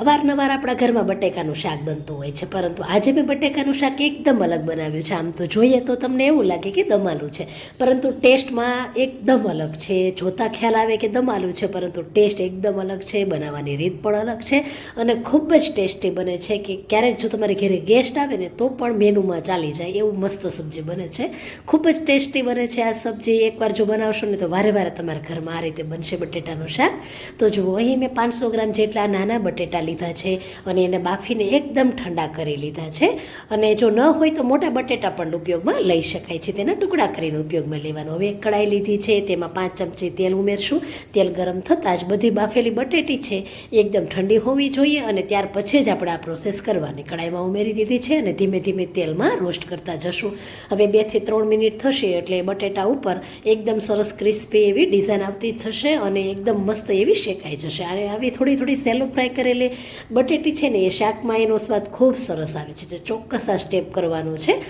અવારનવાર આપણા ઘરમાં બટેકાનું શાક બનતું હોય છે, પરંતુ આજે મેં બટેકાનું શાક એકદમ અલગ બનાવ્યું છે. આમ તો જોઈએ તો તમને એવું લાગે કે દમાલું છે, પરંતુ ટેસ્ટમાં એકદમ અલગ છે. જોતા ખ્યાલ આવે કે દમાલું છે, પરંતુ ટેસ્ટ એકદમ અલગ છે, બનાવવાની રીત પણ અલગ છે અને ખૂબ જ ટેસ્ટી બને છે કે ક્યારેક જો તમારે ઘરે ગેસ્ટ આવે ને, તો પણ મેનુમાં ચાલી જાય એવું મસ્ત સબ્જી બને છે. ખૂબ જ ટેસ્ટી બને છે આ સબ્જી. એકવાર જો બનાવશો ને, તો વારે વારે તમારા ઘરમાં આ રીતે બનશે બટેટાનું શાક. તો જુઓ, અહીં મેં પાંચસો ગ્રામ જેટલા નાના બટેટા લીધા છે અને એને બાફીને એકદમ ઠંડા કરી લીધા છે. અને જો ન હોય તો મોટા બટેટા પણ ઉપયોગમાં લઈ શકાય છે. તેના ટુકડા કરીને ઉપયોગમાં લેવાનો. હવે એક કડાઈ લીધી છે. તેમાં પાંચ ચમચી તેલ ઉમેરશું. તેલ ગરમ થતાં જ બધી બાફેલી બટેટી છે એકદમ ઠંડી હોવી જોઈએ અને ત્યાર પછી જ આપણે આ પ્રોસેસ કરવાની. કડાઈમાં ઉમેરી દીધી છે અને ધીમે ધીમે તેલમાં રોસ્ટ કરતા જશું. હવે બેથી ત્રણ મિનિટ થશે એટલે બટેટા ઉપર એકદમ સરસ ક્રિસ્પી એવી ડિઝાઇન આવતી થશે અને એકદમ મસ્ત એવી શેકાઈ જશે. અને આવી થોડી થોડી સેલો ફ્રાય કરેલી બટેટી છે ને એ શાકમાં એનો સ્વાદ ખૂબ સરસ આવે છે. તો ચોક્કસ આ સ્ટેપ કરવાનો છે.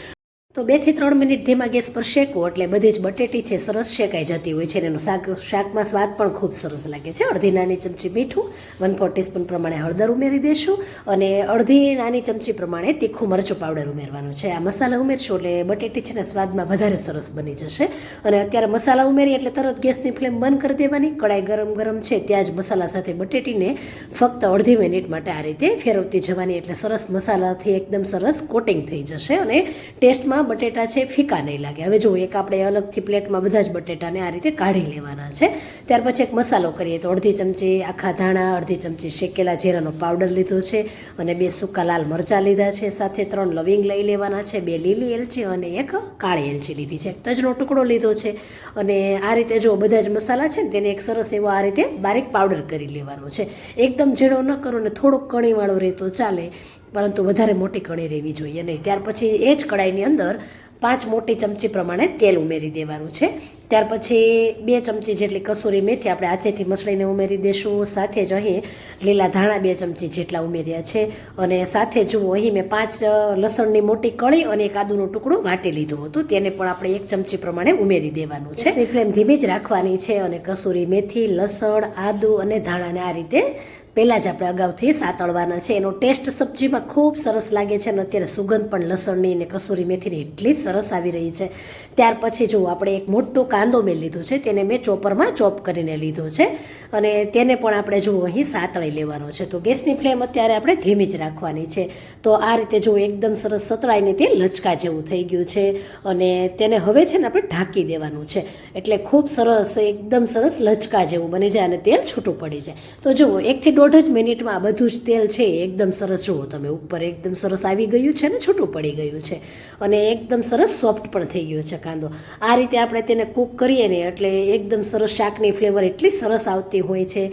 તો બેથી ત્રણ મિનિટ ધીમા ગેસ પર શેકો એટલે બધી જ બટેટી છે સરસ શેકાઈ જતી હોય છે અને એનું શાક, શાકમાં સ્વાદ પણ ખૂબ સરસ લાગે છે. અડધી નાની ચમચી મીઠું વન ફોર ટીસ્પૂન પ્રમાણે હળદર ઉમેરી દઈશું અને અડધી નાની ચમચી પ્રમાણે તીખું મરચું પાવડર ઉમેરવાનું છે. આ મસાલા ઉમેરશું એટલે બટેટી છે ને સ્વાદમાં વધારે સરસ બની જશે. અને અત્યારે મસાલા ઉમેરી એટલે તરત ગેસની ફ્લેમ બંધ કરી દેવાની. કડાઈ ગરમ ગરમ છે ત્યાં જ મસાલા સાથે બટેટીને ફક્ત અડધી મિનિટ માટે આ રીતે ફેરવતી જવાની. એટલે સરસ મસાલાથી એકદમ સરસ કોટિંગ થઈ જશે અને ટેસ્ટમાં બટેટા છે ફીકા નહીં લાગે. હવે જો એક આપણે અલગથી પ્લેટમાં બધા જ બટેટાને આ રીતે કાઢી લેવાના છે. ત્યાર પછી એક મસાલો કરીએ તો અડધી ચમચી આખા ધાણા, અડધી ચમચી શેકેલા જીરાનો પાવડર લીધો છે અને બે સૂકા લાલ મરચાં લીધા છે. સાથે ત્રણ લવિંગ લઈ લેવાના છે, બે લીલી એલચી અને એક કાળી એલચી લીધી છે. તજનો ટુકડો લીધો છે અને આ રીતે જો બધા જ મસાલા છે ને તેને એક સરસ એવો આ રીતે બારીક પાવડર કરી લેવાનો છે. એકદમ ઝીણો ન કરો ને થોડોક કણીવાળો રહેતો ચાલે. પરંતુ વધારે મોટી કણી રહેવી જોઈએ નહીં. ત્યાર પછી એ જ કડાઈની અંદર પાંચ મોટી ચમચી પ્રમાણે તેલ ઉમેરી દેવાનું છે. ત્યાર પછી બે ચમચી જેટલી કસૂરી મેથી આપણે હાથેથી મસળીને ઉમેરી દઈશું સાથે જ અહીં લીલા ધાણા બે ચમચી જેટલા ઉમેર્યા છે. અને સાથે જુઓ, અહીં મેં પાંચ લસણની મોટી કળી અને એક આદુનો ટુકડો વાટી લીધું હતું. તેને પણ આપણે એક ચમચી પ્રમાણે ઉમેરી દેવાનું છે. ફ્લેમ ધીમી જ રાખવાની છે અને કસૂરી મેથી, લસણ, આદુ અને ધાણાને આ રીતે પહેલાં જ આપણે અગાઉથી સાતળવાના છે. એનો ટેસ્ટ સબ્જીમાં ખૂબ સરસ લાગે છે અને અત્યારે સુગંધ પણ લસણની અને કસૂરી મેથીની એટલી સરસ આવી રહી છે. ત્યાર પછી જો આપણે એક મોટો કાંદો મેં લીધો છે, તેને મેં ચોપરમાં ચોપ કરીને લીધો છે. અને તેને પણ આપણે જુઓ અહીં સાતળી લેવાનો છે. તો ગેસની ફ્લેમ અત્યારે આપણે ધીમી જ રાખવાની છે. તો આ રીતે જો એકદમ સરસ સતળાઈને તે લચકા જેવું થઈ ગયું છે અને તેને હવે છે ને આપણે ઢાંકી દેવાનું છે. એટલે ખૂબ સરસ, એકદમ સરસ લચકા જેવું બની જાય અને તેલ છૂટું પડી જાય તો જુઓ, એકથી દોઢ જ મિનિટમાં આ બધું જ તેલ છે, એકદમ સરસ જુઓ તમે, ઉપર એકદમ સરસ આવી ગયું છે ને છૂટું પડી ગયું છે. અને એકદમ સરસ સોફ્ટ પણ થઈ ગયો છે કાંદો. આ રીતે આપણે તેને કૂક કરીએ ને એટલે એકદમ સરસ શાકની ફ્લેવર એટલી સરસ આવતી હોય છે.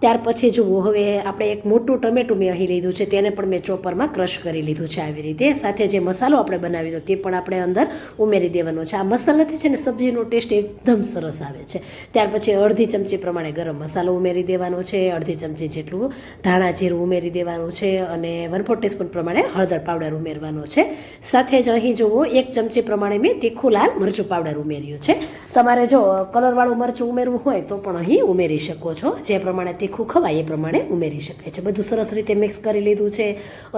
ત્યાર પછી જુઓ, હવે આપણે એક મોટું ટમેટું મેં અહીં લીધું છે, તેને પણ મેં ચોપરમાં ક્રશ કરી લીધું છે આવી રીતે. સાથે જે મસાલો આપણે બનાવ્યો તે પણ આપણે અંદર ઉમેરી દેવાનો છે. આ મસાલાથી છે ને સબ્જીનો ટેસ્ટ એકદમ સરસ આવે છે. ત્યાર પછી અડધી ચમચી પ્રમાણે ગરમ મસાલો ઉમેરી દેવાનો છે, અડધી ચમચી જેટલું ધાણા જીરું ઉમેરી દેવાનું છે અને વન ફોર ટીસ્પૂન પ્રમાણે હળદર પાવડર ઉમેરવાનો છે. સાથે જ અહીં જુઓ, એક ચમચી પ્રમાણે મેં તીખું લાલ મરચું પાવડર ઉમેર્યું છે. તમારે જો, કલરવાળું મરચું ઉમેરવું હોય તો પણ અહીં ઉમેરી શકો છો. જે પ્રમાણે તીખું ખવાય એ પ્રમાણે ઉમેરી શકાય છે. બધું સરસ રીતે મિક્સ કરી લીધું છે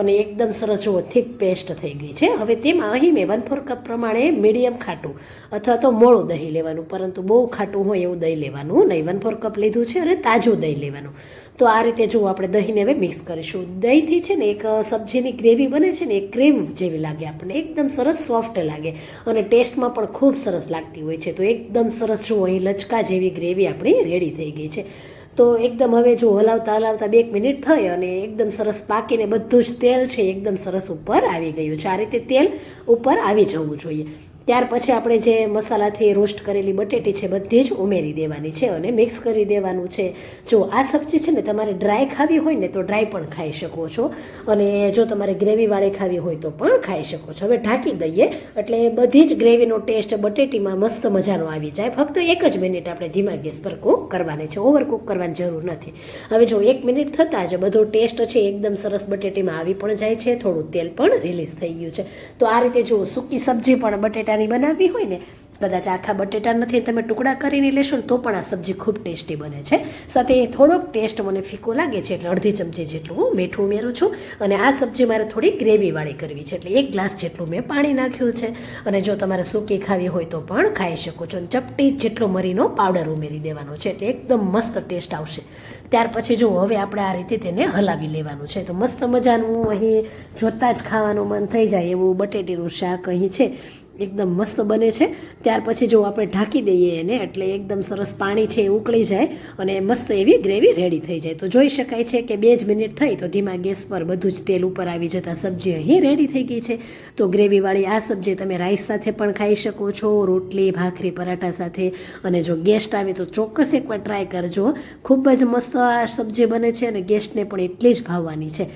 અને એકદમ સરસ જુઓ થીક પેસ્ટ થઈ ગઈ છે. હવે તેમાં અહીં મેં વન ફોર કપ પ્રમાણે મીડિયમ ખાટું અથવા તો મોળું દહીં લેવાનું, પરંતુ બહુ ખાટું હોય એવું દહીં લેવાનું નહીં. વન ફોર કપ લીધું છે અને તાજું દહીં લેવાનું. તો આ રીતે જો આપણે દહીંને હવે મિક્સ કરીશું. દહીંથી છે ને એક સબ્જીની ગ્રેવી બને છે ને એ ક્રીમ જેવી લાગે આપણને. એકદમ સરસ સોફ્ટ લાગે અને ટેસ્ટમાં પણ ખૂબ સરસ લાગતી હોય છે. તો એકદમ સરસ જો અહીં લચકા જેવી ગ્રેવી આપણી રેડી થઈ ગઈ છે. તો એકદમ હવે જો હલાવતા હલાવતા બે એક મિનિટ થઈ અને એકદમ સરસ પાકીને બધું જ તેલ છે એકદમ સરસ ઉપર આવી ગયું છે. આ રીતે તેલ ઉપર આવી જવું જોઈએ. ત્યાર પછી આપણે જે મસાલાથી રોસ્ટ કરેલી બટેટી છે, બધી જ ઉમેરી દેવાની છે અને મિક્સ કરી દેવાનું છે. જો આ સબ્જી છે ને તમારે ડ્રાય ખાવી હોય ને તો ડ્રાય પણ ખાઈ શકો છો અને જો તમારે ગ્રેવીવાળી ખાવી હોય તો પણ ખાઈ શકો છો. હવે ઢાંકી દઈએ એટલે બધી જ ગ્રેવીનો ટેસ્ટ બટેટીમાં મસ્ત મજાનો આવી જાય. ફક્ત એક જ મિનિટ આપણે ધીમા ગેસ પર કૂક કરવાની છે. ઓવર કૂક કરવાની જરૂર નથી. હવે જો એક મિનિટ થતાં જ બધો ટેસ્ટ છે એકદમ સરસ બટેટીમાં આવી પણ જાય છે. થોડું તેલ પણ રિલીઝ થઈ ગયું છે. તો આ રીતે જો સૂકી સબ્જી પણ બટેટાની બનાવવી હોય ને, કદાચ આખા બટેટા નથી, તમે ટુકડા કરીને લેશો ને તો પણ આ સબ્જી ખૂબ ટેસ્ટી બને છે. સાથે થોડોક ટેસ્ટ મને ફીકો લાગે છે, એટલે અડધી ચમચી જેટલું હું મીઠું ઉમેરું છું. અને આ સબ્જી મારે થોડી ગ્રેવીવાળી કરવી છે, એટલે એક ગ્લાસ જેટલું મેં પાણી નાખ્યું છે. અને જો તમારે સૂકી ખાવી હોય તો પણ ખાઈ શકો છો. અને ચપટી જેટલો મરીનો પાવડર ઉમેરી દેવાનો છે, એટલે એકદમ મસ્ત ટેસ્ટ આવશે. ત્યાર પછી જો હવે આપણે આ રીતે તેને હલાવી લેવાનું છે. તો મસ્ત મજાનું અહીં જોતાં જ ખાવાનું મન થઈ જાય એવું બટેટીનું શાક અહીં છે. એકદમ મસ્ત બને છે. ત્યાર પછી જો આપણે ઢાંકી દઈએ એને, એટલે એકદમ સરસ પાણી છે એ ઉકળી જાય અને મસ્ત એવી ગ્રેવી રેડી થઈ જાય. તો જોઈ શકાય છે કે બે જ મિનિટ થઈ તો ધીમા ગેસ પર બધું જ તેલ ઉપર આવી જતાં સબ્જી અહીં રેડી થઈ ગઈ છે. તો ગ્રેવીવાળી આ સબ્જી તમે રાઈસ સાથે પણ ખાઈ શકો છો, રોટલી, ભાખરી, પરાઠા સાથે. અને જો ગેસ્ટ આવે તો ચોક્કસ એકવાર ટ્રાય કરજો. ખૂબ જ મસ્ત આ સબ્જી બને છે અને ગેસ્ટને પણ એટલી જ ભાવવાની છે.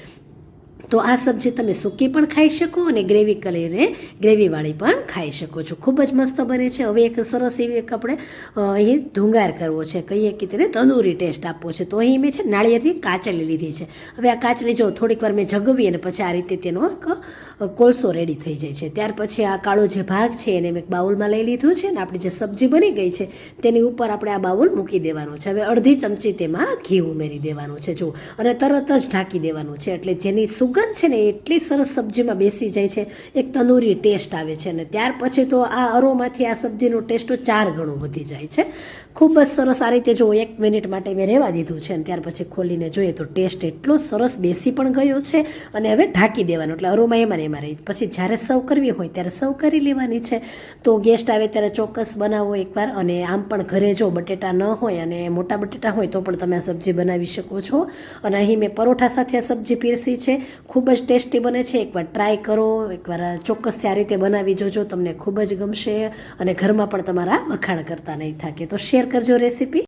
તો આ સબ્જી તમે સૂકી પણ ખાઈ શકો અને ગ્રેવી કરીને ગ્રેવીવાળી પણ ખાઈ શકો છો. ખૂબ જ મસ્ત બને છે. હવે એક સરસ એવી એક આપણે અહીં ધુંગાર કરવો છે. કહીએ કે તેને તંદૂરી ટેસ્ટ આપવો છે. તો અહીં મેં છે નાળિયેરની કાચલી લીધી છે. હવે આ કાચલી જો થોડીક વાર મેં જગવી અને પછી આ રીતે તેનો એક કોલસો રેડી થઈ જાય છે. ત્યાર પછી આ કાળો જે ભાગ છે એને મેં બાઉલમાં લઈ લીધું છે ને આપણી જે સબ્જી બની ગઈ છે તેની ઉપર આપણે આ બાઉલ મૂકી દેવાનો છે. હવે અડધી ચમચી તેમાં ઘી ઉમેરી દેવાનું છે. જો અને તરત જ ઢાંકી દેવાનું છે. એટલે જેની સુગંધ છે ને એટલી સરસ સબ્જીમાં બેસી જાય છે. એક તંદૂરી ટેસ્ટ આવે છે અને ત્યાર પછી તો આ અરોમાંથી આ સબ્જીનો ટેસ્ટ ચાર ગણો વધી જાય છે. ખૂબ જ સરસ આ રીતે જો એક મિનિટ માટે મેં રહેવા દીધું છે અને ત્યાર પછી ખોલીને જોઈએ તો ટેસ્ટ એટલો સરસ બેસી પણ ગયો છે અને હવે ઢાંકી દેવાનો. એટલે અરોમા એમાં એમાં રહી. પછી જ્યારે સર્વ કરવી હોય ત્યારે સર્વ કરી લેવાની છે. તો ગેસ્ટ આવે ત્યારે ચોક્કસ બનાવો એકવાર અને આમ પણ ઘરે જો બટેટા ન હોય અને મોટા બટેટા હોય તો પણ તમે આ સબ્જી બનાવી શકો છો. અને અહીં મેં પરોઠા સાથે આ સબ્જી પીરસી છે. ખૂબ જ ટેસ્ટી બને છે. એકવાર ટ્રાય કરો, એકવાર ચોક્કસથી આ રીતે બનાવી જોજો. તમને ખૂબ જ ગમશે અને ઘરમાં પણ તમારા વખાણ કરતા નહીં થાકે. તો શેર કરજો રેસીપી